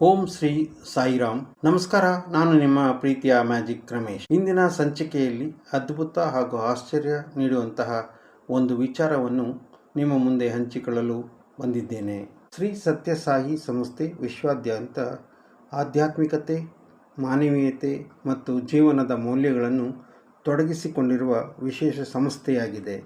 ಓಂ ಶ್ರೀ ಸಾಯಿರಾಮ್. ನಮಸ್ಕಾರ, ನಾನು ನಿಮ್ಮ ಪ್ರೀತಿಯ ಮ್ಯಾಜಿಕ್ ರಮೇಶ್. ಇಂದಿನ ಸಂಚಿಕೆಯಲ್ಲಿ ಅದ್ಭುತ ಹಾಗೂ ಆಶ್ಚರ್ಯ ನೀಡುವಂತಹ ಒಂದು ವಿಚಾರವನ್ನು ನಿಮ್ಮ ಮುಂದೆ ಹಂಚಿಕೊಳ್ಳಲು ಬಂದಿದ್ದೇನೆ. ಶ್ರೀ ಸತ್ಯಸಾಯಿ ಸಂಸ್ಥೆ ವಿಶ್ವಾದ್ಯಂತ ಆಧ್ಯಾತ್ಮಿಕತೆ, ಮಾನವೀಯತೆ ಮತ್ತು ಜೀವನದ ಮೌಲ್ಯಗಳನ್ನು ತೊಡಗಿಸಿಕೊಂಡಿರುವ ವಿಶೇಷ ಸಂಸ್ಥೆಯಾಗಿದೆ.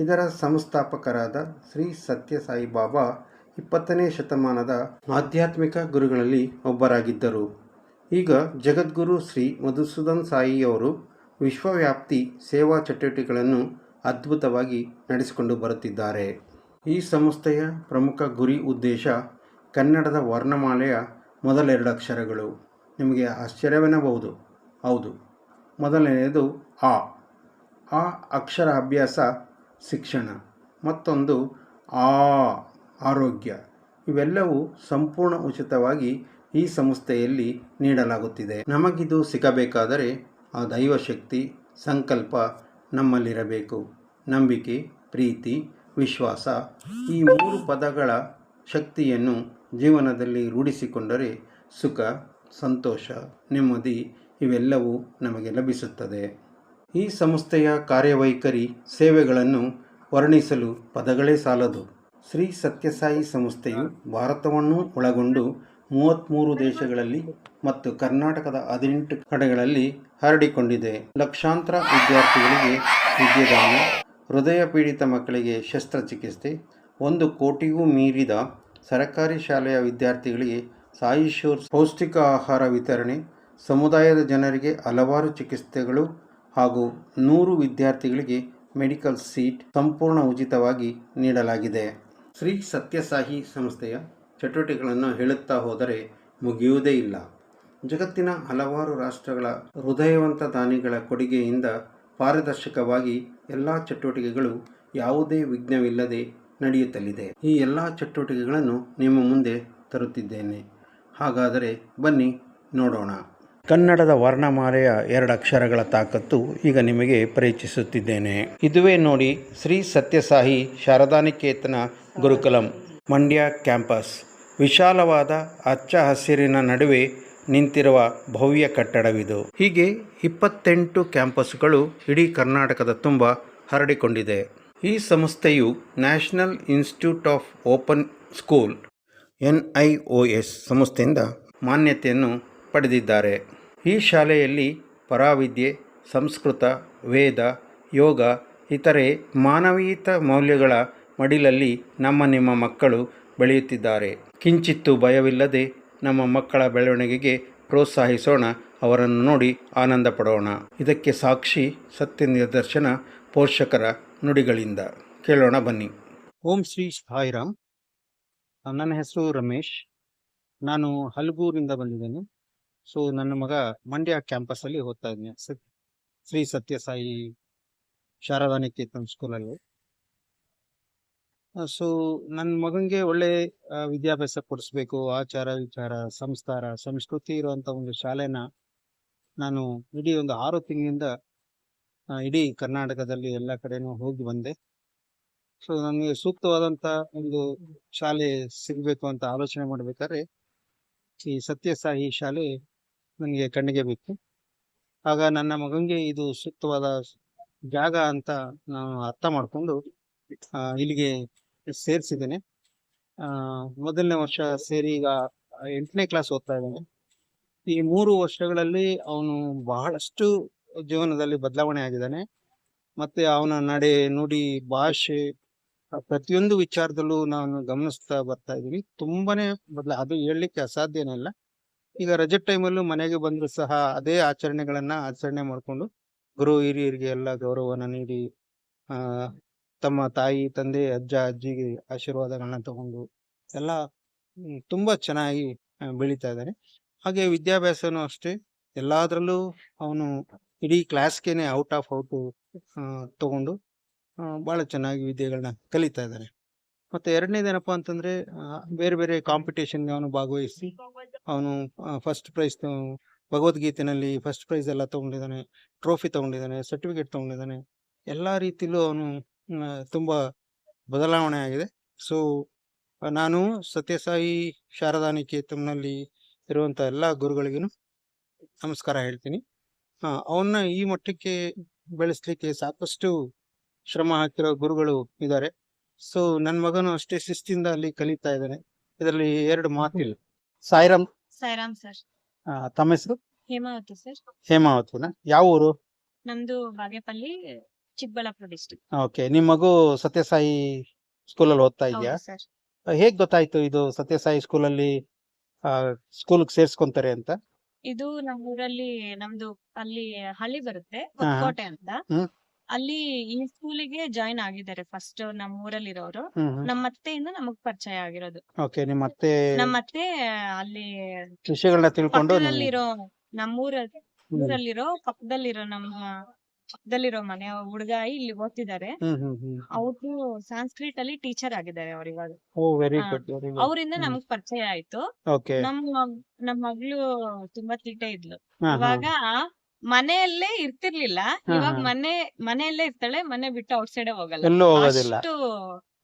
ಇದರ ಸಂಸ್ಥಾಪಕರಾದ ಶ್ರೀ ಸತ್ಯಸಾಯಿ ಬಾಬಾ ಇಪ್ಪತ್ತನೇ ಶತಮಾನದ ಆಧ್ಯಾತ್ಮಿಕ ಗುರುಗಳಲ್ಲಿ ಒಬ್ಬರಾಗಿದ್ದರು. ಈಗ ಜಗದ್ಗುರು ಶ್ರೀ ಮಧುಸೂದನ್ ಸಾಯಿಯವರು ವಿಶ್ವವ್ಯಾಪ್ತಿ ಸೇವಾ ಚಟುವಟಿಕೆಗಳನ್ನು ಅದ್ಭುತವಾಗಿ ನಡೆಸಿಕೊಂಡು ಬರುತ್ತಿದ್ದಾರೆ. ಈ ಸಂಸ್ಥೆಯ ಪ್ರಮುಖ ಗುರಿ ಉದ್ದೇಶ ಕನ್ನಡದ ವರ್ಣಮಾಲೆಯ ಮೊದಲೆರಡು ಅಕ್ಷರಗಳು. ನಿಮಗೆ ಆಶ್ಚರ್ಯವೆನ್ನಬಹುದು. ಹೌದು. ಮೊದಲನೆಯದು ಆ. ಆ ಅಕ್ಷರ ಅಭ್ಯಾಸ ಶಿಕ್ಷಣ. ಮತ್ತೊಂದು ಆ ಆರೋಗ್ಯ ಇವೆಲ್ಲವೂ ಸಂಪೂರ್ಣ ಉಚಿತವಾಗಿ ಈ ಸಂಸ್ಥೆಯಲ್ಲಿ ನೀಡಲಾಗುತ್ತಿದೆ. ನಮಗಿದು ಸಿಗಬೇಕಾದರೆ ಆ ದೈವಶಕ್ತಿ, ಸಂಕಲ್ಪ ನಮ್ಮಲ್ಲಿರಬೇಕು. ನಂಬಿಕೆ, ಪ್ರೀತಿ, ವಿಶ್ವಾಸ ಈ ಮೂರು ಪದಗಳ ಶಕ್ತಿಯನ್ನು ಜೀವನದಲ್ಲಿ ರೂಢಿಸಿಕೊಂಡರೆ ಸುಖ, ಸಂತೋಷ, ನೆಮ್ಮದಿ ಇವೆಲ್ಲವೂ ನಮಗೆ ಲಭಿಸುತ್ತದೆ. ಈ ಸಂಸ್ಥೆಯ ಕಾರ್ಯವೈಖರಿ ಸೇವೆಗಳನ್ನು ವರ್ಣಿಸಲು ಪದಗಳೇ ಸಾಲದು. ಶ್ರೀ ಸತ್ಯಸಾಯಿ ಸಂಸ್ಥೆಯು ಭಾರತವನ್ನು ಒಳಗೊಂಡು ಮೂವತ್ತ್ಮೂರು ದೇಶಗಳಲ್ಲಿ ಮತ್ತು ಕರ್ನಾಟಕದ ಹದಿನೆಂಟು ಕಡೆಗಳಲ್ಲಿ ಹರಡಿಕೊಂಡಿದೆ. ಲಕ್ಷಾಂತರ ವಿದ್ಯಾರ್ಥಿಗಳಿಗೆ ವಿದ್ಯಾದಾನ ಹೃದಯ ಪೀಡಿತ ಮಕ್ಕಳಿಗೆ ಶಸ್ತ್ರಚಿಕಿತ್ಸೆ, ಒಂದು ಕೋಟಿಗೂ ಮೀರಿದ ಸರಕಾರಿ ಶಾಲೆಯ ವಿದ್ಯಾರ್ಥಿಗಳಿಗೆ ಸಾಯಿಶೋರ್ ಪೌಷ್ಟಿಕ ಆಹಾರ ವಿತರಣೆ, ಸಮುದಾಯದ ಜನರಿಗೆ ಹಲವಾರು ಚಿಕಿತ್ಸೆಗಳು ಹಾಗೂ ನೂರು ವಿದ್ಯಾರ್ಥಿಗಳಿಗೆ ಮೆಡಿಕಲ್ ಸೀಟ್ ಸಂಪೂರ್ಣ ಉಚಿತವಾಗಿ ನೀಡಲಾಗಿದೆ. ಶ್ರೀ ಸತ್ಯಸಾಹಿ ಸಂಸ್ಥೆಯ ಚಟುವಟಿಕೆಗಳನ್ನು ಹೇಳುತ್ತಾ ಹೋದರೆ ಮುಗಿಯುವುದೇ ಇಲ್ಲ. ಜಗತ್ತಿನ ಹಲವಾರು ರಾಷ್ಟ್ರಗಳ ಹೃದಯವಂತ ದಾನಿಗಳ ಕೊಡುಗೆಯಿಂದ ಪಾರದರ್ಶಕವಾಗಿ ಎಲ್ಲ ಚಟುವಟಿಕೆಗಳು ಯಾವುದೇ ವಿಘ್ನವಿಲ್ಲದೆ ನಡೆಯುತ್ತಲಿದೆ. ಈ ಎಲ್ಲ ಚಟುವಟಿಕೆಗಳನ್ನು ನಿಮ್ಮ ಮುಂದೆ ತರುತ್ತಿದ್ದೇನೆ. ಹಾಗಾದರೆ ಬನ್ನಿ ನೋಡೋಣ. ಕನ್ನಡದ ವರ್ಣಮಾಲೆಯ ಎರಡು ಅಕ್ಷರಗಳ ತಾಕತ್ತು ಈಗ ನಿಮಗೆ ಪರಿಚಯಿಸುತ್ತಿದ್ದೇನೆ ಇದುವೇ ನೋಡಿ ಶ್ರೀ ಸತ್ಯಸಾಹಿ ಶಾರದಾನಿಕೇತನ ಗುರುಕುಲಂ ಮಂಡ್ಯ ಕ್ಯಾಂಪಸ್. ವಿಶಾಲವಾದ ಹಚ್ಚ ಹಸಿರಿನ ನಡುವೆ ನಿಂತಿರುವ ಭವ್ಯ ಕಟ್ಟಡವಿದು. ಹೀಗೆ ಇಪ್ಪತ್ತೆಂಟು ಕ್ಯಾಂಪಸ್ಗಳು ಇಡೀ ಕರ್ನಾಟಕದ ತುಂಬ ಹರಡಿಕೊಂಡಿದೆ. ಈ ಸಂಸ್ಥೆಯು national institute of open school N I O S ಸಂಸ್ಥೆಯಿಂದ ಮಾನ್ಯತೆಯನ್ನು ಪಡೆದಿದ್ದಾರೆ. ಈ ಶಾಲೆಯಲ್ಲಿ ಪರಾವಿದ್ಯೆ, ಸಂಸ್ಕೃತ, ವೇದ, ಯೋಗ, ಇತರೆ ಮಾನವೀಯತ ಮೌಲ್ಯಗಳ ಮಡಿಲಲ್ಲಿ ನಮ್ಮ ನಿಮ್ಮ ಮಕ್ಕಳು ಬೆಳೆಯುತ್ತಿದ್ದಾರೆ. ಕಿಂಚಿತ್ತು ಭಯವಿಲ್ಲದೆ ನಮ್ಮ ಮಕ್ಕಳ ಬೆಳವಣಿಗೆಗೆ ಪ್ರೋತ್ಸಾಹಿಸೋಣ, ಅವರನ್ನು ನೋಡಿ ಆನಂದ ಪಡೋಣ ಇದಕ್ಕೆ ಸಾಕ್ಷಿ ಸತ್ಯ ನಿದರ್ಶನ ಪೋಷಕರ ನುಡಿಗಳಿಂದ. ಕೇಳೋಣ ಬನ್ನಿ. ಓಂ ಶ್ರೀ ಸಾಯಿರಾಮ್. ನನ್ನ ಹೆಸರು ರಮೇಶ್. ನಾನು ಹಲಗೂರಿಂದ ಬಂದಿದ್ದೇನೆ. ಸೊ ನನ್ನ ಮಗ ಮಂಡ್ಯ ಕ್ಯಾಂಪಸ್ಸಲ್ಲಿ ಓದ್ತಾ ಇದ್ದೀನಿ ಶ್ರೀ ಸತ್ಯಸಾಯಿ ಶಾರದಾ ನಿಕೇತನ್ ಸ್ಕೂಲಲ್ಲಿ ಸೊ ನನ್ನ ಮಗನಿಗೆ ಒಳ್ಳೆ ವಿದ್ಯಾಭ್ಯಾಸ ಕೊಡಿಸ್ಬೇಕು. ಆಚಾರ ವಿಚಾರ, ಸಂಸ್ಕಾರ, ಸಂಸ್ಕೃತಿ ಇರುವಂತ ಒಂದು ಶಾಲೆನ ನಾನು ಇಡೀ ಒಂದು ಆರು ತಿಂಗಳಿಂದ ಇಡೀ ಕರ್ನಾಟಕದಲ್ಲಿ ಎಲ್ಲ ಕಡೆನೂ ಹೋಗಿ ಬಂದೆ. ಸೊ ನನಗೆ ಸೂಕ್ತವಾದಂತ ಒಂದು ಶಾಲೆ ಸಿಗಬೇಕು ಅಂತ ಆಲೋಚನೆ ಮಾಡ್ಬೇಕಾದ್ರೆ, ಈ ಸತ್ಯಸಾಯಿ ಶಾಲೆ ನನಗೆ ಕಣ್ಣಿಗೆ ಬಿತ್ತು ಆಗ ನನ್ನ ಮಗನಿಗೆ ಇದು ಸೂಕ್ತವಾದ ಜಾಗ ಅಂತ ನಾನು ಅರ್ಥ ಮಾಡಿಕೊಂಡು ಇಲ್ಲಿಗೆ ಸೇರಿಸಿದ್ದೇನೆ. ಮೊದಲನೇ ವರ್ಷ ಸೇರಿ ಈಗ ಎಂಟನೇ ಕ್ಲಾಸ್ ಓದ್ತಾ ಇದ್ದಾನೆ. ಈ ಮೂರು ವರ್ಷಗಳಲ್ಲಿ ಅವನು ಬಹಳಷ್ಟು ಜೀವನದಲ್ಲಿ ಬದಲಾವಣೆ ಆಗಿದ್ದಾನೆ. ಮತ್ತೆ ಅವನ ನಡೆ, ನುಡಿ, ಭಾಷೆ ಪ್ರತಿಯೊಂದು ವಿಚಾರದಲ್ಲೂ ನಾನು ಗಮನಿಸ್ತಾ ಬರ್ತಾ ಇದ್ದೀನಿ. ತುಂಬಾನೇ ಬದಲ, ಅದು ಹೇಳಲಿಕ್ಕೆ ಅಸಾಧ್ಯನೇ ಇಲ್ಲ. ಈಗ ರಜೆ ಟೈಮಲ್ಲೂ ಮನೆಗೆ ಬಂದ್ರು ಸಹ ಅದೇ ಆಚರಣೆಗಳನ್ನ ಆಚರಣೆ ಮಾಡಿಕೊಂಡು ಗುರು, ಹಿರಿಯರಿಗೆ ಎಲ್ಲ ಗೌರವನ ನೀಡಿ ತಮ್ಮ ತಾಯಿ, ತಂದೆ, ಅಜ್ಜ, ಅಜ್ಜಿಗೆ ಆಶೀರ್ವಾದಗಳನ್ನ ತಗೊಂಡು ಎಲ್ಲ ತುಂಬಾ ಚೆನ್ನಾಗಿ ಬೆಳಿತಾ ಇದ್ದಾನೆ ಹಾಗೆ ವಿದ್ಯಾಭ್ಯಾಸನೂ ಅಷ್ಟೇ. ಎಲ್ಲಾದ್ರಲ್ಲೂ ಅವನು ಇಡೀ ಕ್ಲಾಸ್ಗೆನೆ ಔಟ್ ಆಫ್ ಔಟ್ ತಗೊಂಡು ಬಹಳ ಚೆನ್ನಾಗಿ ವಿದ್ಯೆಗಳನ್ನ ಕಲಿತಾ ಇದ್ದಾನೆ ಮತ್ತೆ ಎರಡನೇದೇನಪ್ಪ ಅಂತಂದ್ರೆ ಬೇರೆ ಬೇರೆ ಕಾಂಪಿಟೇಷನ್ಗೆ ಅವನು ಭಾಗವಹಿಸಿ ಅವನು ಫಸ್ಟ್ ಪ್ರೈಸ್ ಭಗವದ್ಗೀತೆಯಲ್ಲಿ ಫಸ್ಟ್ ಪ್ರೈಸ್ ಎಲ್ಲ ತಗೊಂಡಿದ್ದಾನೆ ಟ್ರೋಫಿ ತಗೊಂಡಿದ್ದಾನೆ ಸರ್ಟಿಫಿಕೇಟ್ ತೊಗೊಂಡಿದ್ದಾನೆ. ಎಲ್ಲ ರೀತಿಯಲ್ಲೂ ಅವನು ತುಂಬ ಬದಲಾವಣೆ ಆಗಿದೆ. ಸೊ ನಾನು ಸತ್ಯಸಾಯಿ ಶಾರದಾ ನಿಕೇತನಲ್ಲಿ ಇರುವಂಥ ಎಲ್ಲ ಗುರುಗಳಿಗೂ ನಮಸ್ಕಾರ ಹೇಳ್ತೀನಿ. ಅವನ್ನ ಈ ಮಟ್ಟಕ್ಕೆ ಬೆಳೆಸಲಿಕ್ಕೆ ಸಾಕಷ್ಟು ಶ್ರಮ ಹಾಕಿರೋ ಗುರುಗಳು ಇದ್ದಾರೆ ಸೊ ನನ್ನ ಮಗನು ಅಷ್ಟೇ ಶಿಸ್ತಿಂದ ಅಲ್ಲಿ ಕಲಿತಾ ಇದ್ದಾನೆ. ಇದರಲ್ಲಿ ಎರಡು ಮಾತಿಲ್ಲ. ಸಾಯಿರಾಮ್ ಸಾಯಿರಾಮ್ ಸರ್. ಆ, ತಮ್ಮ ಹೆಸರು? ಹೇಮಾವತಿ ಸರ್. ಹೇಮಾವತಿನ ಯಾವ ಊರು? ನಮ್ದು ಬಾಗೇಪಲ್ಲಿ ಚಿಕ್ಕಬಳ್ಳಾಪುರ ಡಿಸ್ಟ್ರಿಕ್ಟ್ ಓಕೆ ನಿಮ್ ಮಗು ಸತ್ಯಸಾಯಿ ಸ್ಕೂಲಲ್ಲಿ ಓದ್ತಾ ಇದೆಯಾ? ಸರ್. ಹೇಗ್ ಗೊತ್ತಾಯ್ತು ಇದು ಸತ್ಯಸಾಯಿ ಸ್ಕೂಲಲ್ಲಿ ಸ್ಕೂಲ್ ಸೇರ್ಸ್ಕೊಂತಾರೆ ಅಂತ? ಇದು ನಮ್ಮ ಊರಲ್ಲಿ ನಮ್ದು ಅಲ್ಲಿ ಹಳ್ಳಿ ಬರುತ್ತೆ ಕೋಟೆ ಹೊಸಕೋಟೆ ಅಂತ. ಹ್ಮ್. ಅಲ್ಲಿ ಈ ಸ್ಕೂಲಿಗೆ ಜಾಯಿನ್ ಆಗಿದ್ದಾರೆ ಫಸ್ಟ್ ನಮ್ಮ ಊರಲ್ಲಿರೋರು. ಇರೋರು ನಮ್ಮ ಅತ್ತೆಯಿಂದ ನಮಗ್ ಪರಿಚಯ ಆಗಿರೋದು. ಓಕೆ ನಿಮ್ಮ ಅತ್ತೆ ನಮ್ಮ ಅತ್ತೆ ಅಲ್ಲಿ ವಿಷಯಗಳನ್ನ ತಿಳ್ಕೊಂಡು ಅಲ್ಲಿರೋ ಪಕ್ಕದಲ್ಲಿರೋ ನಮ್ಮೂರ ಊರಲ್ಲಿರೋ ಪಕ್ಕದಲ್ಲಿರೋ ನಮ್ಮ ಪಕ್ಕದಲ್ಲಿರೋ ಮನೆ ಹುಡುಗ ಇಲ್ಲಿ ಓದ್ತಿದ್ದಾರೆ. ಅವರು ಸಂಸ್ಕೃತ್ ಅಲ್ಲಿ ಟೀಚರ್ ಆಗಿದ್ದಾರೆ ಅವ್ರಿವಾಗ ಅವರಿಂದ. ನಮಗ್ ಪರಿಚಯ ಆಯ್ತು. ನಮ್ ನಮ್ ಮಗಳು ತುಂಬಾ ತೀಟೆ ಇದ್ಲು. ಇವಾಗ ಮನೆಯಲ್ಲೇ ಇರ್ತಿರ್ಲಿಲ್ಲ. ಇವಾಗ ಮನೆ ಮನೆಯಲ್ಲೇ ಇರ್ತಾಳೆ ಮನೆ ಬಿಟ್ಟು ಔಟ್ ಸೈಡ್ ಹೋಗಲ್ಲ. ಎಲ್ಲೂ ಹೋಗೋದಿಲ್ಲ. ಅಷ್ಟು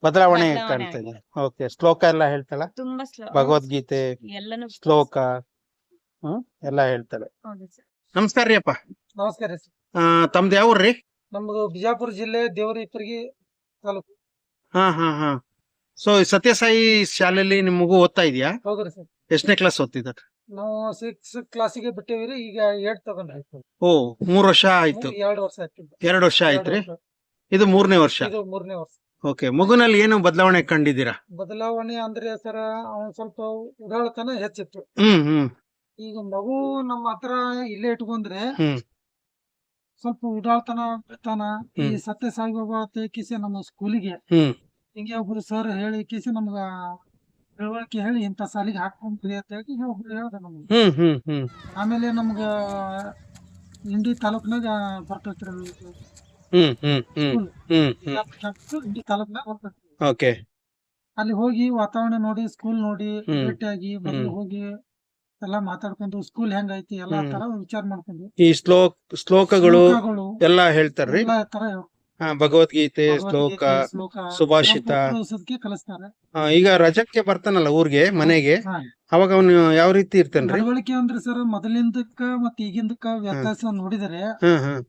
ಬದಲಾವಣೆ ಓಕೆ ಶ್ಲೋಕ ಎಲ್ಲ ಹೇಳ್ತಾಳ? ತುಂಬಾ ಸ್ಲೋ ಭಗವದ್ಗೀತೆ ಎಲ್ಲಾನು ಶ್ಲೋಕ. ಹ್ಮ್ ಎಲ್ಲ ಹೇಳ್ತಾಳೆ. ಹೌದು. ನಮಸ್ಕಾರ ರೀ ಅಪ್ಪ. ನಮಸ್ಕಾರ ರೀ ಆ, ತಮ್ದು ಯಾವ ಊರ್ರಿ ನಮ್ದು ಬಿಜಾಪುರ ಜಿಲ್ಲೆ ದೇವರಿಪ್ಪರಿಗೆ ತಾಲೂಕು. ಹಾ ಹಾ ಹಾ. ಸೊ ಸತ್ಯಸಾಯಿ ಶಾಲೆಯಲ್ಲಿ ನಿಮ್ ಮಗು ಓದ್ತಾ ಇದೆಯಾ ಹೌದ್ರಿ ಸರ್. ಎಷ್ಟನೇ ಕ್ಲಾಸ್ ಓದ್ತಿದ್ದ ನಾವು ಸಿಕ್ಸ್ ಕ್ಲಾಸಿಗೆ ಬಿಟ್ಟೇವ್ರಿ ಈಗ ಏಟ್ ತಗೊಂಡ್ ಓ ಮೂರ್ ವರ್ಷ ಆಯ್ತು. ಎರಡು ವರ್ಷ ಆಯ್ತು. ಎರಡು ವರ್ಷ ಆಯ್ತ್ರಿ? ಇದು ಮೂರನೇ ವರ್ಷ? ಇದು ಮೂರನೇ ವರ್ಷ. ಓಕೆ ಮಗುನಲ್ಲಿ ಏನು ಬದಲಾವಣೆ ಕಂಡಿದ್ದೀರಾ? ಬದಲಾವಣೆ ಅಂದ್ರೆ ಸರ್ ಅವನ್ ಸ್ವಲ್ಪ ಉಡಾಳತನ ಹೆಚ್ಚಿತ್ತು. ಹ್ಮ್ ಹ್ಮ್. ಈಗ ಮಗು ನಮ್ಮ ಹತ್ರ ಇಲ್ಲೇ ಇಟ್ಕೊಂಡ್ರೆ ಹ್ಮ್. ಸ್ವಲ್ಪ ಉಡಾಳ್ತನ ಬಿಡ್ತಾನ ಈ. ಸತ್ಯ ಸಾಯಿಬಾಬಾ ಕಿಸಿ ನಮ್ಮ ಸ್ಕೂಲಿಗೆ ಹ್ಮ್. ಹಿಂಗೆ ಒಬ್ರು ಸರ್ ಹೇಳಿ ಕಿಸಿ ನಮ್ಗ ತಿಳುವಳಿಕೆ ಹೇಳಿ ಇಂತ ಸಾಲಿಗೆ ಹಾಕೊಂಡ್ರಿ ಅಂತ ಹೇಳಿ ಒಬ್ರು ಹೇಳ್ದ ನಮ್ಗೆ? ಹ್ಮ್ ಹ್ಮ್ ಹ್ಮ್. ಆಮೇಲೆ ನಮ್ಗ ಇಂಡಿ ತಾಲೂಕ್ನಾಗ ಬರ್ತೈತ್ರಿ ಹ್ಮ್ ಹ್ಮ್ ಹ್ಮ್ ಹ್ಮ್ ಹ್ಮ್. ಇಂಡಿ ತಾಲೂಕ್ನಾಗ ಬರ್ತೈತಿ ಓಕೆ. ಅಲ್ಲಿ ಹೋಗಿ ವಾತಾವರಣ ನೋಡಿ ಸ್ಕೂಲ್ ನೋಡಿ ಹ್ಮ್. ಭೇಟಿಯಾಗಿ ಮೊದ್ಲು ಹೋಗಿ ಎಲ್ಲಾ ಮಾತಾಡ್ಕೊಂಡು ಸ್ಕೂಲ್ ಹೆಂಗೈತಿ ಎಲ್ಲಾ ಹ್ಮ್. ತರ ವಿಚಾರ ಮಾಡ್ಕೊಂಡು. ಈ ಶ್ಲೋಕ್ ಶ್ಲೋಕಗಳು ಶ್ಲೋಕಗಳು ಎಲ್ಲಾ ಹೇಳ್ತಾರ್ರಿ? ಎಲ್ಲಾ ತರ ಹಾ, ಭಗವದ್ಗೀತೆ ಶ್ಲೋಕ ಭಗವದ್ಗೀತೆ, ಶ್ಲೋಕ ಸುಭಾಷಿತ. ಕಲಿಸ್ತಾರೆ? ಆ, ಈಗ ರಜಕ್ಕೆ ಬರ್ತಾನಲ್ಲ ಊರ್ಗೆ ಮನೆಗೆ. ಹಾ. ಅವಾಗ ಅವನು ಯಾವ ರೀತಿ ಇರ್ತಾನ್ರಿ? ನಡವಳಿಕೆ ಅಂದ್ರೆ ಸರ್ ಮೊದಲಿಂದಕ್ಕ ಮತ್ತ ಈಗಿಂದಕ್ಕ ವ್ಯತ್ಯಾಸ ನೋಡಿದರೆ ಹ್ಮ್ ಹ್ಮ್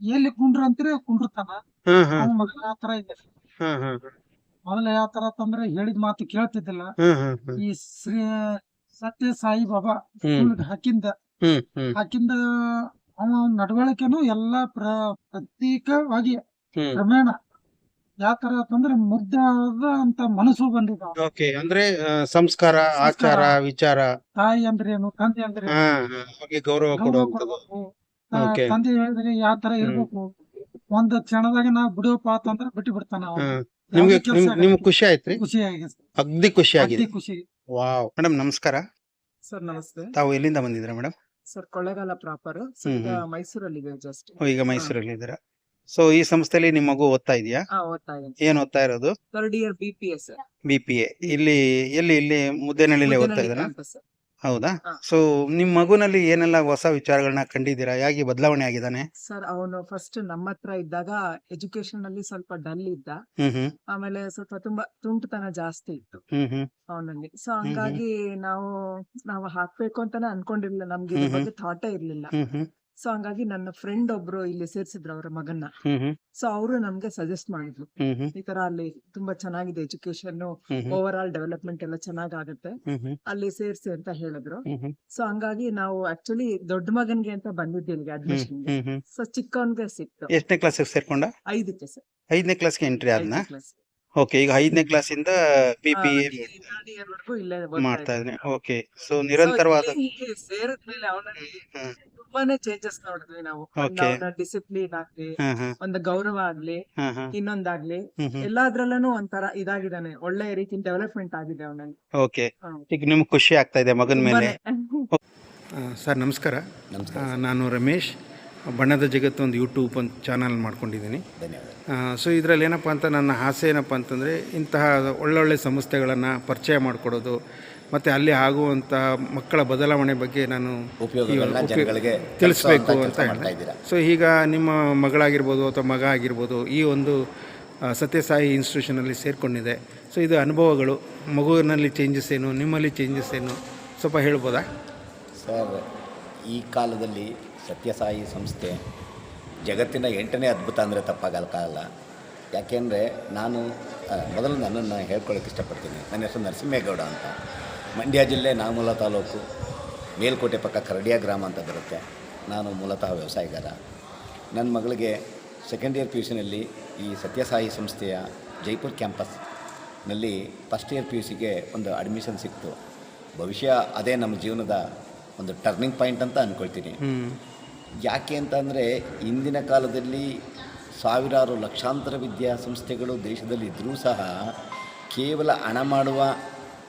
ಎಲ್ಲಿ ಕುಂಡ್ರ ಅಂತೀರಿ ಕುಂಡ್ರತಾನ? ಹ್ಮ್ ಹ್ಮ್ ಅವ್ನ ಮೊದಲ ಆ ತರ ಇದೆ. ಹ್ಮ್ ಹ್ಮ್ ಮೊದಲ ಯಾವ ತರ ತಂದ್ರೆ ಹೇಳಿದ ಮಾತು ಕೇಳ್ತಿದ್ದಿಲ್ಲ. ಹ್ಮ್ ಹ್ಮ್ ಹ್ಮ್ ಈ ಶ್ರೀ ಸತ್ಯ ಸಾಯಿ ಬಾಬಾ ಹ್ಮ್ ಹಾಕಿಂದ ಹ್ಮ್ ಹ್ಮ್. ಹಾಕಿಂದ ಅವನ ನಡವಳಿಕೆನು ಎಲ್ಲಾ ಪ್ರ ಪ್ರತ್ಯೇಕವಾಗಿ ಕ್ರಮೇಣ ಯಾವ ತರ ಅಂತಂದ್ರೆ ಮುದ್ದಾದಂತ ಅಂತ ಮನಸ್ಸು ಬಂದಿದೆ ಓಕೆ ಅಂದ್ರೆ ಸಂಸ್ಕಾರ ಆಚಾರ ವಿಚಾರ. ತಾಯಿ ಅಂದ್ರೆ ಏನು ತಂದೆ ಅಂದ್ರೆ ಗೌರವ ಕೊಡಬೇಕು. ತಂದೆ ಹೇಳಿದ್ರೆ ಯಾವ ತರ ಇರ್ಬೇಕು. ಒಂದ್ ಕ್ಷಣದಾಗ ನಾ ಬಿಡೋಪ ಅಂತಂದ್ರೆ ಬಿಟ್ಟು ಬಿಡ್ತಾನ ನಿಮ್ಗೆ ನಿಮ್ಗೆ ಖುಷಿ ಆಯ್ತ್ರಿ? ಖುಷಿ ಆಗಿದೆ ಅಗ್ದಿ ಖುಷಿ ಆಗಿದೆ. ಖುಷಿ. ವಾವ್. ಮೇಡಮ್ ನಮಸ್ಕಾರ. ಸರ್ ನಮಸ್ತೆ. ತಾವು ಎಲ್ಲಿಂದ ಬಂದಿದ್ರ ಮೇಡಮ್? ಸರ್ ಕೊಳ್ಳೇಗಾಲ ಪ್ರಾಪರ್ ಮೈಸೂರಲ್ಲಿ. ಜಸ್ಟ್ ಈಗ ಮೈಸೂರಲ್ಲಿ ಇದ್ದೀರಾ ಸೊ ಈ ಸಂಸ್ಥೆಯಲ್ಲಿ ನಿಮ್ಮ ಮಗು ಓದ್ತಾ ಇದೆಯಾ? ಏನ್ ಓದ್ತಾ ಇರೋದು? Third year B P S B P A ಇಲ್ಲಿ ಎಲ್ಲಿ ಇಲ್ಲಿ ಮುದ್ದೇನಹಳ್ಳಿ ಓದ್ತಾ ಇದ್ದಾನೆ? ಹೌದಾ. ಸೊ ನಿಮ್ ಮಗುನಲ್ಲಿ ಏನೆಲ್ಲ ಹೊಸ ವಿಚಾರಗಳನ್ನ ಕಂಡಿದ್ದೀರಾ? ಹೇಗೆ ಬದಲಾವಣೆ ಆಗಿದ್ದಾನೆ? ಸರ್ ಅವನು ಫಸ್ಟ್ ನಮ್ಮ ಹತ್ರ ಇದ್ದಾಗ ಎಜುಕೇಶನ್ ಅಲ್ಲಿ ಸ್ವಲ್ಪ ಡಲ್ ಇದ್ದ. ಹ್ಮ್ ಹ್ಮ್. ಆಮೇಲೆ ಸ್ವಲ್ಪ ತುಂಬಾ ತುಂಟುತನ ಜಾಸ್ತಿ ಇತ್ತು. ಹ್ಮ್ ಹ್ಮ್. ಅವನಲ್ಲಿ. ಸೊ ಹಂಗಾಗಿ ನಾವು ನಾವು ಹಾಕ್ಬೇಕು ಅಂತಾನೆ ಅನ್ಕೊಂಡಿರ್ಲಿಲ್ಲ. ನಮ್ಗೆ ಇದ್ರ. ಬಗ್ಗೆ ಥಾಟೇ ಇರ್ಲಿಲ್ಲ. ಹ್ಮ್ ಹ್ಮ್. ಸೊ ಹಂಗಾಗಿ ನನ್ನ ಫ್ರೆಂಡ್ ಒಬ್ರು ಇಲ್ಲಿ ಸೇರ್ಸಿದ್ರು ಅವರ ಮಗನ್ನ. ಸೊ ಅವರು ನಮ್ಗೆ ಸಜೆಸ್ಟ್ ಮಾಡಿದ್ರು. ಈ ತರ ಅಲ್ಲಿ ತುಂಬಾ ಚೆನ್ನಾಗಿದೆ ಎಜುಕೇಶನ್ ಓವರ್ ಆಲ್ ಡೆವಲಪ್ಮೆಂಟ್ ಎಲ್ಲ ಚೆನ್ನಾಗಾಗತ್ತೆ. ಅಲ್ಲಿ ಸೇರ್ಸಿ ಅಂತ ಹೇಳಿದ್ರು. ಸೊ ಹಂಗಾಗಿ ನಾವು ಆಕ್ಚುಲಿ ದೊಡ್ಡ ಮಗನ್ಗೆ ಅಂತ ಬಂದಿದ್ವಿ ಇಲ್ಲಿಗೆ ಹ್ಮ್ ಅಡ್ಮಿಷನ್ ಸೊ ಚಿಕ್ಕವನ್ಗೆ ಸಿಕ್ತು. ಎಷ್ಟನೇ ಕ್ಲಾಸ್ ಸೇರ್ಕೊಂಡ? ಐದಕ್ಕೆ ಸರ್. ಐದನೇ ಕ್ಲಾಸ್ಗೆ ಎಂಟ್ರಿ ಆದ್ನ? ಓಕೆ ಈಗ ಐದನೇ ಕ್ಲಾಸಿಂದ ಇಂದ ಪಿ ವರೆಗೂ ಇಲ್ಲೇ ಮಾಡ್ತಾ ಇದ್ದಾನೆ. ಓಕೆ ಸೊ ನಿರಂತರವಾದ ಅವನಲ್ಲಿ ಹ್ಮ್. ತುಂಬಾನೇ ಚೇಂಜಸ್ ನೋಡಿದ್ವಿ ನಾವು. ಡಿಸಿಪ್ಲಿನ್ ಆಗ್ಲಿ ಒಂದು ಗೌರವ ಆಗ್ಲಿ ಇನ್ನೊಂದಾಗ್ಲಿ ಎಲ್ಲಾದ್ರಲ್ಲೂ ಒಂಥರ ಇದಾಗಿದ್ದಾನೆ. ಒಳ್ಳೆ ರೀತಿ ಡೆವಲಪ್ಮೆಂಟ್ ಆಗಿದೆ ಅವನಲ್ಲಿ. ಓಕೆ ಈಗ ನಿಮ್ಗೆ ಖುಷಿ ಆಗ್ತಾ ಇದೆ ಮಗನ ಮೇಲೆ? ಸರ್ ನಮಸ್ಕಾರ. ನಾನು ರಮೇಶ್. ಬಣ್ಣದ ಜಗತ್ತು ಒಂದು ಯೂಟ್ಯೂಬ್ ಒಂದು ಚಾನಲ್ ಮಾಡ್ಕೊಂಡಿದ್ದೀನಿ. ಸೊ ಇದರಲ್ಲಿ ಏನಪ್ಪ ಅಂತ ನನ್ನ ಆಸೆ ಏನಪ್ಪ ಅಂತಂದರೆ ಇಂತಹ ಒಳ್ಳೊಳ್ಳೆ ಸಂಸ್ಥೆಗಳನ್ನು ಪರಿಚಯ ಮಾಡಿಕೊಡೋದು ಮತ್ತು ಅಲ್ಲಿ ಆಗುವಂತಹ ಮಕ್ಕಳ ಬದಲಾವಣೆ ಬಗ್ಗೆ ನಾನು ತಿಳಿಸ್ಬೇಕು ಅಂತ ಹೇಳ್ತಾ ಸೊ ಈಗ ನಿಮ್ಮ ಮಗಳಾಗಿರ್ಬೋದು ಅಥವಾ ಮಗ ಆಗಿರ್ಬೋದು ಈ ಒಂದು ಸತ್ಯಸಾಯಿ ಇನ್ಸ್ಟಿಟ್ಯೂಷನಲ್ಲಿ ಸೇರಿಕೊಂಡಿದೆ. ಸೊ ಇದು ಅನುಭವಗಳು ಮಗುವಿನಲ್ಲಿ ಚೇಂಜಸ್ ಏನು ನಿಮ್ಮಲ್ಲಿ ಚೇಂಜಸ್ ಏನು ಸ್ವಲ್ಪ ಹೇಳ್ಬೋದಾ? ಸರ್ ಈ ಕಾಲದಲ್ಲಿ ಸತ್ಯಸಾಯಿ ಸಂಸ್ಥೆ ಜಗತ್ತಿನ ಎಂಟನೇ ಅದ್ಭುತ ಅಂದರೆ ತಪ್ಪಾಗಲ್ಲ ಯಾಕೆಂದರೆ ನಾನು ಮೊದಲು ನನ್ನನ್ನು ಹೇಳ್ಕೊಳ್ಳೋಕೆ ಇಷ್ಟಪಡ್ತೀನಿ. ನನ್ನ ಹೆಸರು ನರಸಿಂಹೇಗೌಡ ಅಂತ. ಮಂಡ್ಯ ಜಿಲ್ಲೆ ನಾಗಮೂಲ ತಾಲೂಕು. ಮೇಲ್ಕೋಟೆ ಪಕ್ಕ ಕರಡಿಯ ಗ್ರಾಮ ಅಂತ ಬರುತ್ತೆ. ನಾನು ಮೂಲತಃ ವ್ಯವಸಾಯಗಾರ. ನನ್ನ ಮಗಳಿಗೆ ಸೆಕೆಂಡ್ ಇಯರ್ ಪಿ ಯು ಸಿನಲ್ಲಿ ಈ ಸತ್ಯಸಾಯಿ ಸಂಸ್ಥೆಯ ಜೈಪುರ್ ಕ್ಯಾಂಪಸ್ನಲ್ಲಿ ಫಸ್ಟ್ ಇಯರ್ ಪಿ ಯು ಸಿಗೆ ಒಂದು ಅಡ್ಮಿಷನ್ ಸಿಕ್ತು. ಭವಿಷ್ಯ ಅದೇ ನಮ್ಮ ಜೀವನದ ಒಂದು ಟರ್ನಿಂಗ್ ಪಾಯಿಂಟ್ ಅಂತ ಅಂದ್ಕೊಳ್ತೀನಿ ಯಾಕೆ ಅಂತಂದರೆ ಇಂದಿನ ಕಾಲದಲ್ಲಿ ಸಾವಿರಾರು ಲಕ್ಷಾಂತರ ವಿದ್ಯಾಸಂಸ್ಥೆಗಳು ದೇಶದಲ್ಲಿ ಇದ್ದರೂ ಸಹ ಕೇವಲ ಹಣ ಮಾಡುವ,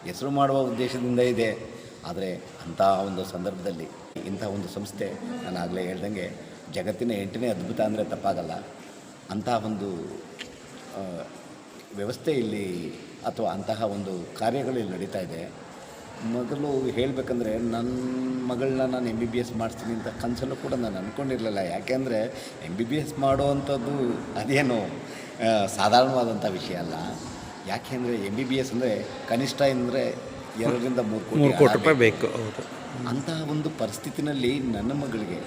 ಹೆಸರು ಮಾಡುವ ಉದ್ದೇಶದಿಂದ ಇದೆ. ಆದರೆ ಅಂತಹ ಒಂದು ಸಂದರ್ಭದಲ್ಲಿ ಇಂಥ ಒಂದು ಸಂಸ್ಥೆ ನಾನು ಆಗಲೇ ಹೇಳ್ದಂಗೆ ಜಗತ್ತಿನ ಎಂಟನೇ ಅದ್ಭುತ ಅಂದರೆ ತಪ್ಪಾಗಲ್ಲ. ಅಂತಹ ಒಂದು ವ್ಯವಸ್ಥೆ ಇಲ್ಲಿ ಅಥವಾ ಅಂತಹ ಒಂದು ಕಾರ್ಯಗಳು ಇಲ್ಲಿ ನಡೀತಾ ಇದೆ. ಮೊದಲು ಹೇಳಬೇಕಂದ್ರೆ ನನ್ನ ಮಗಳನ್ನ ನಾನು ಎಂ ಬಿ ಬಿ ಎಸ್ ಮಾಡಿಸ್ತೀನಿ ಅಂತ ಕನಸಲ್ಲೂ ಕೂಡ ನಾನು ಅಂದ್ಕೊಂಡಿರಲಿಲ್ಲ ಯಾಕೆಂದರೆ ಎಂ ಬಿ ಬಿ ಎಸ್ ಮಾಡೋವಂಥದ್ದು ಅದೇನು ಸಾಧಾರಣವಾದಂಥ ವಿಷಯ ಅಲ್ಲ. ಯಾಕೆಂದರೆ ಎಂ ಬಿ ಬಿ ಎಸ್ ಅಂದರೆ ಕನಿಷ್ಠ ಅಂದರೆ ಎರಡರಿಂದ ಮೂರು ಕೋಟಿ ಮೂರು ಕೋಟಿ ರೂಪಾಯಿ ಬೇಕು ಹೌದು. ಅಂತಹ ಒಂದು ಪರಿಸ್ಥಿತಿನಲ್ಲಿ ನನ್ನ ಮಗಳಿಗೆ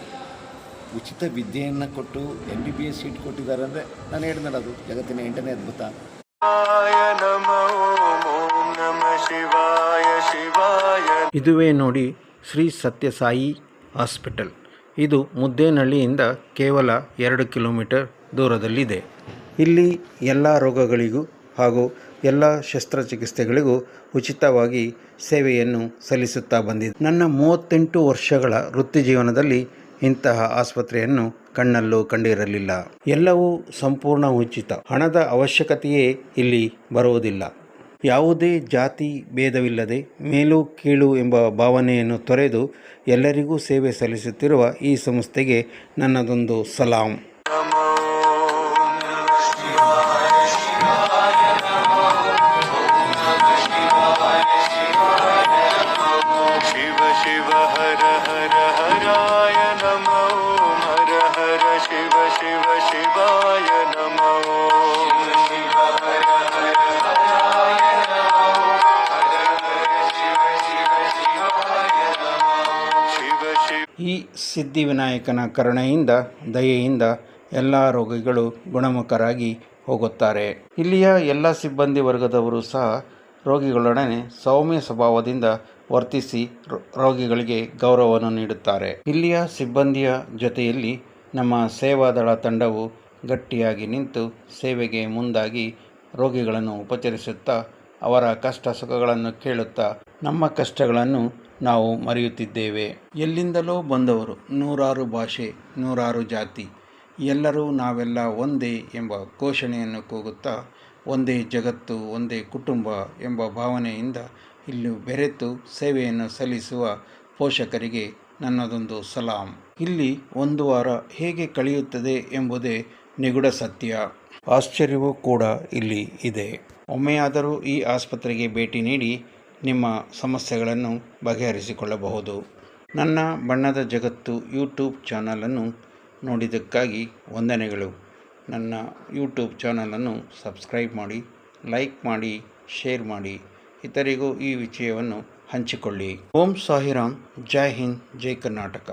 ಉಚಿತ ವಿದ್ಯೆಯನ್ನು ಕೊಟ್ಟು M B B S seat ಕೊಟ್ಟಿದ್ದಾರೆ ಅಂದರೆ ನಾನು ಹೇಳಿದ್ನಲ್ಲ ಅದು ಜಗತ್ತಿನ ಎಂಟನೇ ಅದ್ಭುತ. ಇದುವೇ ನೋಡಿ ಶ್ರೀ ಸತ್ಯಸಾಯಿ ಹಾಸ್ಪಿಟಲ್. ಇದು ಮುದ್ದೇನಹಳ್ಳಿಯಿಂದ ಕೇವಲ ಎರಡು ಕಿಲೋಮೀಟರ್ ದೂರದಲ್ಲಿದೆ. ಇಲ್ಲಿ ಎಲ್ಲ ರೋಗಗಳಿಗೂ ಹಾಗೂ ಎಲ್ಲ ಶಸ್ತ್ರಚಿಕಿತ್ಸೆಗಳಿಗೂ ಉಚಿತವಾಗಿ ಸೇವೆಯನ್ನು ಸಲ್ಲಿಸುತ್ತಾ ಬಂದಿದೆ. ನನ್ನ ಮೂವತ್ತೆಂಟು ವರ್ಷಗಳ ವೃತ್ತಿ ಜೀವನದಲ್ಲಿ ಇಂತಹ ಆಸ್ಪತ್ರೆಯನ್ನು ಕಣ್ಣಲ್ಲೂ ಕಂಡಿರಲಿಲ್ಲ. ಎಲ್ಲವೂ ಸಂಪೂರ್ಣ ಉಚಿತ. ಹಣದ ಅವಶ್ಯಕತೆಯೇ ಇಲ್ಲಿ ಬರುವುದಿಲ್ಲ. ಯಾವುದೇ ಜಾತಿ ಭೇದವಿಲ್ಲದೆ ಮೇಲು ಕೀಳು ಎಂಬ ಭಾವನೆಯನ್ನು ತೊರೆದು ಎಲ್ಲರಿಗೂ ಸೇವೆ ಸಲ್ಲಿಸುತ್ತಿರುವ ಈ ಸಂಸ್ಥೆಗೆ ನನ್ನದೊಂದು ಸಲಾಂ. ಸಿದ್ಧಿವಿನಾಯಕನ ಕರುಣೆಯಿಂದ, ದಯೆಯಿಂದ ಎಲ್ಲ ರೋಗಿಗಳು ಗುಣಮುಖರಾಗಿ ಹೋಗುತ್ತಾರೆ. ಇಲ್ಲಿಯ ಎಲ್ಲ ಸಿಬ್ಬಂದಿ ವರ್ಗದವರು ಸಹ ರೋಗಿಗಳೊಡನೆ ಸೌಮ್ಯ ಸ್ವಭಾವದಿಂದ ವರ್ತಿಸಿ ರೋಗಿಗಳಿಗೆ ಗೌರವವನ್ನು ನೀಡುತ್ತಾರೆ. ಇಲ್ಲಿಯ ಸಿಬ್ಬಂದಿಯ ಜೊತೆಯಲ್ಲಿ ನಮ್ಮ ಸೇವಾದಳ ತಂಡವು ಗಟ್ಟಿಯಾಗಿ ನಿಂತು ಸೇವೆಗೆ ಮುಂದಾಗಿ ರೋಗಿಗಳನ್ನು ಉಪಚರಿಸುತ್ತಾ ಅವರ ಕಷ್ಟ ಸುಖಗಳನ್ನು ಕೇಳುತ್ತಾ ನಮ್ಮ ಕಷ್ಟಗಳನ್ನು ನಾವು ಮರೆಯುತ್ತಿದ್ದೇವೆ. ಎಲ್ಲಿಂದಲೋ ಬಂದವರು ನೂರಾರು ಭಾಷೆ, ನೂರಾರು ಜಾತಿ. ಎಲ್ಲರೂ ನಾವೆಲ್ಲ ಒಂದೇ ಎಂಬ ಘೋಷಣೆಯನ್ನು ಕೂಗುತ್ತಾ, ಒಂದೇ ಜಗತ್ತು, ಒಂದೇ ಕುಟುಂಬ ಎಂಬ ಭಾವನೆಯಿಂದ ಇಲ್ಲಿ ಬೆರೆತು ಸೇವೆಯನ್ನು ಸಲ್ಲಿಸುವ ಪೋಷಕರಿಗೆ ನನ್ನದೊಂದು ಸಲಾಂ. ಇಲ್ಲಿ ಒಂದು ವಾರ ಹೇಗೆ ಕಳೆಯುತ್ತದೆ ಎಂಬುದೇ ನಿಗೂಢ ಸತ್ಯ. ಆಶ್ಚರ್ಯವೂ ಕೂಡ ಇಲ್ಲಿ ಇದೆ. ಒಮ್ಮೆಯಾದರೂ ಈ ಆಸ್ಪತ್ರೆಗೆ ಭೇಟಿ ನೀಡಿ ನಿಮ್ಮ ಸಮಸ್ಯೆಗಳನ್ನು ಬಗೆಹರಿಸಿಕೊಳ್ಳಬಹುದು. ನನ್ನ ಬಣ್ಣದ ಜಗತ್ತು ಯೂಟ್ಯೂಬ್ ಚಾನಲನ್ನು ನೋಡಿದ್ದಕ್ಕಾಗಿ ವಂದನೆಗಳು. ನನ್ನ ಯೂಟ್ಯೂಬ್ ಚಾನಲನ್ನು ಸಬ್ಸ್ಕ್ರೈಬ್ ಮಾಡಿ, ಲೈಕ್ ಮಾಡಿ, ಶೇರ್ ಮಾಡಿ. ಇತರಿಗೂ ಈ ವಿಷಯವನ್ನು ಹಂಚಿಕೊಳ್ಳಿ. ಓಂ ಸಾಹಿರಾಮ್ ಜೈ ಹಿಂದ್, ಜೈ ಕರ್ನಾಟಕ.